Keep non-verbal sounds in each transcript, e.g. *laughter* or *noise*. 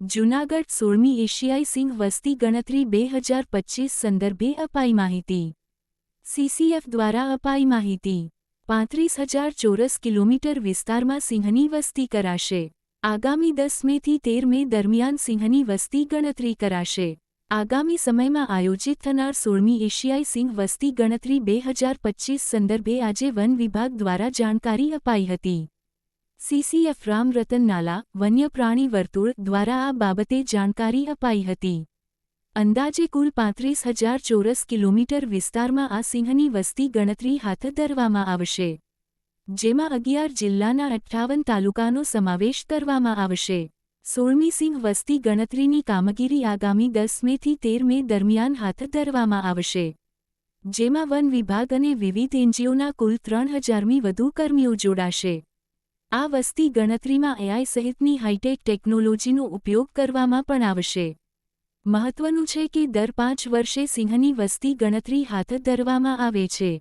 જૂનાગઢ સોળમી એશિયાઈ સિંહ વસ્તી ગણતરી બે હજાર પચીસ સંદર્ભે અપાઈ માહિતી. સીસીએફ દ્વારા અપાઈ માહિતી. પાંત્રીસ હજાર ચોરસ કિલોમીટર વિસ્તારમાં સિંહની વસ્તી કરાશે. આગામી દસ મેથી તેર મે દરમિયાન સિંહની વસ્તી ગણતરી કરાશે. આગામી સમયમાં આયોજિત થનાર સોળમી એશિયાઈ સિંહ વસ્તી ગણતરી બે હજાર પચીસ સંદર્ભે આજે વન વિભાગ દ્વારા જાણકારી અપાઈ હતી. સીસીએફ રામ રતન નાલા વન્યપ્રાણી વર્તુળ દ્વારા આ બાબતે જાણકારી અપાઈ હતી. અંદાજે કુલ પાંત્રીસ હજાર ચોરસ કિલોમીટર વિસ્તારમાં આ સિંહની વસ્તી ગણતરી હાથ ધરવામાં આવશે. જેમાં અગિયાર જિલ્લાના અઠ્ઠાવન તાલુકાનો સમાવેશ કરવામાં આવશે. સોળમી સિંહ વસ્તી ગણતરીની કામગીરી આગામી દસ મેથી તેર મે દરમિયાન હાથ ધરવામાં આવશે. જેમાં વન વિભાગ અને વિવિધ એનજીઓના કુલ ત્રણ હજારમી વધુ કર્મીઓ જોડાશે. આ વસ્તી ગણતરીમાં એઆઈ સહિતની હાઈટેક ટેકનોલોજીનો ઉપયોગ કરવામાં પણ આવશે. મહત્વનું છે કે દર પાંચ વર્ષે સિંહની વસ્તી ગણતરી હાથ ધરવામાં આવે છે.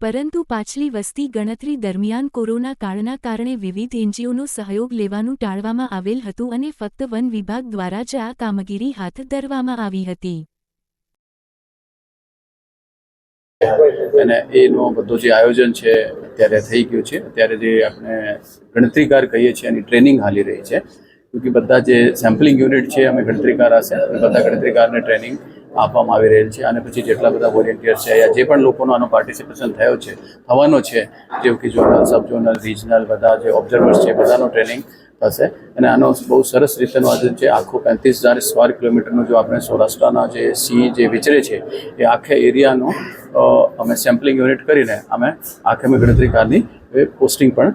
પરંતુ પાછલી વસ્તી ગણતરી દરમિયાન કોરોના કાળના કારણે વિવિધ એનજીઓનો સહયોગ લેવાનું ટાળવામાં આવેલ હતું અને ફક્ત વન વિભાગ દ્વારા જ આ કામગીરી હાથ ધરવામાં આવી હતી. અને એનો બધું જે આયોજન છે અત્યારે થઈ ગયું છે. અત્યારે જે આપણે ગણતરીકાર કહીએ છીએ, એની ટ્રેનિંગ હાલી રહી છે. કે બધા જે સેમ્પલિંગ યુનિટ છે, અમે ગણતરીકાર હશે બધા ગણતરીકારને ટ્રેનિંગ આપવામાં આવી રહેલ છે. અને પછી જેટલા બધા વોલેન્ટિયર્સ છે યા જે પણ લોકોનો આનો પાર્ટિસિપેશન થયો છે, થવાનો છે જેવું કે જોનલ સબ જોનલ રિજનલ, બધા જે ઓબ્ઝર્વર્સ છે, બધાનો ટ્રેનિંગ થશે અને આનો બહુ સરસ રીતેનો આજે જે આખો પેંત્રીસ હજાર સ્ક્વેર કિલોમીટરનું જો આપણે સૌરાષ્ટ્રના જે સિંહ જે વિચરે છે, એ આખે એરિયાનો અમે સેમ્પલિંગ યુનિટ કરીને અમે આખે અમે ગણતરીકારની એ પોસ્ટિંગ પણ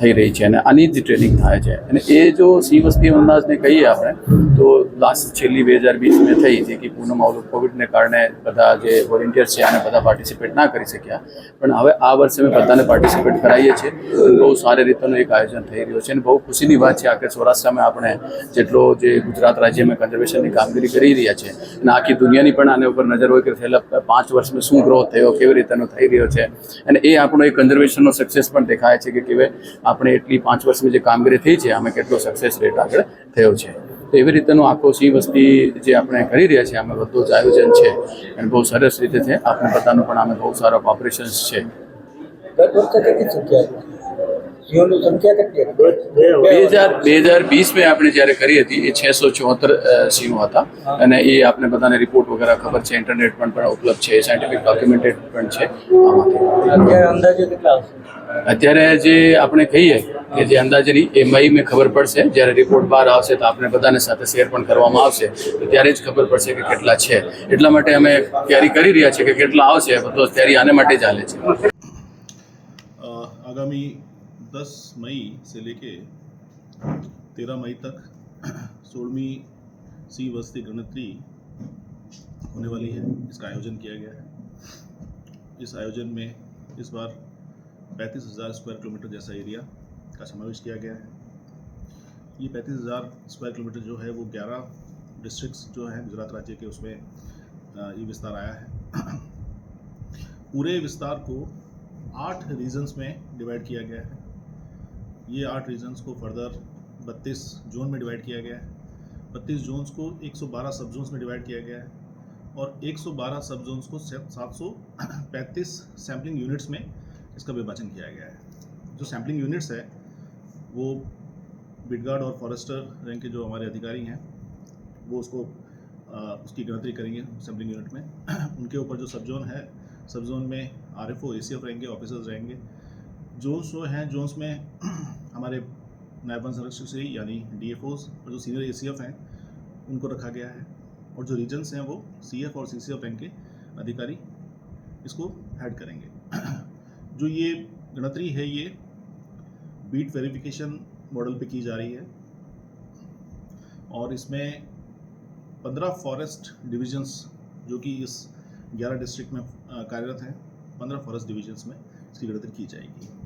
થઈ રહી છે. અને આની જ ટ્રેનિંગ થાય છે. અને એ જો સિંહ વસ્તી અંદાજને કહીએ આપણે, તો લાસ્ટ છેલ્લી બે હજાર વીસમાં થઈ જે કે પૂનમ આવલું કોવિડને કારણે બધા જે વોલેન્ટિયર્સ છે, આને બધા પાર્ટિસિપેટ ના કરી શક્યા. પણ હવે આ વર્ષે અમે બધાને પાર્ટિસિપેટ કરાવીએ છીએ. બહુ સારી રીતનું એક આયોજન થઈ રહ્યું છે અને બહુ ખુશીની વાત છે આખરે સૌરાષ્ટ્રમાં આપણે જેટલો જે ગુજરાત રાજ્યમાં કન્ઝર્વેશનની કામગીરી કરી રહ્યા છે અને આખી દુનિયાની પણ આને ઉપર નજર હોય કે છેલ્લા પાંચ વર્ષમાં શું ગ્રોથ થયો, કેવી રીતેનો થઈ રહ્યો છે અને એ આપણો એ કન્ઝર્વેશનનો સક્સેસ પણ દેખાય છે કે કેવી આપણે એટલી પાંચ વર્ષમાં જે કામગીરી થઈ છે અમે કેટલો સક્સેસ રેટ આગળ થયો છે. તો એવી રીતેનો આખો સિંહ વસ્તી જે આપણે કરી રહ્યા છીએ આમાં બધું જ આયોજન છે અને બહુ સરસ રીતે છે. આપણે બધાનું પણ આમે બહુ સારા ઓપરેશન્સ છે. બે હજાર બીસ મેં આપણે જ્યારે કરી હતી એ છસો ચોહત્તર સિંહો હતા. અને એ આપણે બધાને રિપોર્ટ વગેરે ખબર છે ઇન્ટરનેટ પણ પણ ઉપલબ્ધ છે સાયન્ટિફિક ડોક્યુમેન્ટેડ પણ છે અત્યારે જે આપણે કહીએ કે જે અંદાજેની એ મેં ખબર પડશે. જ્યારે રિપોર્ટ બહાર આવશે તો આપણે બધાને સાથે શેર પણ કરવામાં આવશે. તો ત્યારે જ ખબર પડશે કે કેટલા છે. એટલા માટે અમે તૈયારી કરી રહ્યા છીએ કે કેટલા આવશે. બધો તૈયારી આને માટે ચાલે છે. આગામી 10 मई से लेके 13 मई तक सोलहवीं सी वस्ती गणतरी होने वाली है। इसका आयोजन किया गया है। इस आयोजन में इस बार पैंतीस हज़ार स्क्वायर किलोमीटर जैसा एरिया का समावेश किया गया है। ये पैंतीस हज़ार स्क्वायर किलोमीटर जो है, वो ग्यारह डिस्ट्रिक्ट्स जो हैं, गुजरात राज्य के उसमें ये विस्तार आया है। पूरे विस्तार को आठ रीजन्स में डिवाइड किया गया है। ये आठ रीजन्स को फर्दर 32 जोन में डिवाइड किया गया है। 32 जोन्स को 112 सब जोन्स में डिवाइड किया गया है और 112 सब जोन्स को सात सौ पैंतीस सैम्पलिंग यूनिट्स में इसका विभाजन किया गया है। जो सैम्पलिंग यूनिट्स है वो बिटगार्ड और फॉरेस्टर रैंक के जो हमारे अधिकारी हैं वो उसको अ, उसकी गणतरी करेंगे सैम्पलिंग यूनिट में। *clears throat* उनके ऊपर जो सब जोन है सब जोन में R F O A C F रहेंगे ऑफिसर्स रहेंगे। जोन्स जो हैं जोन्स में *clears throat* हमारे नायब वन संरक्षक श्री यानी डी एफ़ ओज और जो सीनियर ए सी एफ़ हैं, उनको रखा गया है। और जो रीजन्स हैं वो सी एफ़ और सी सी एफ़ रैंक के अधिकारी इसको हेड करेंगे। *clears throat* जो ये गणतरी है, ये बीट वेरिफिकेशन मॉडल पे की जा रही है। और इसमें पंद्रह फॉरेस्ट डिविजन्स जो कि इस ग्यारह डिस्ट्रिक्ट में कार्यरत हैं, पंद्रह फॉरेस्ट डिविजन्स में इसकी गणतरी की जाएगी।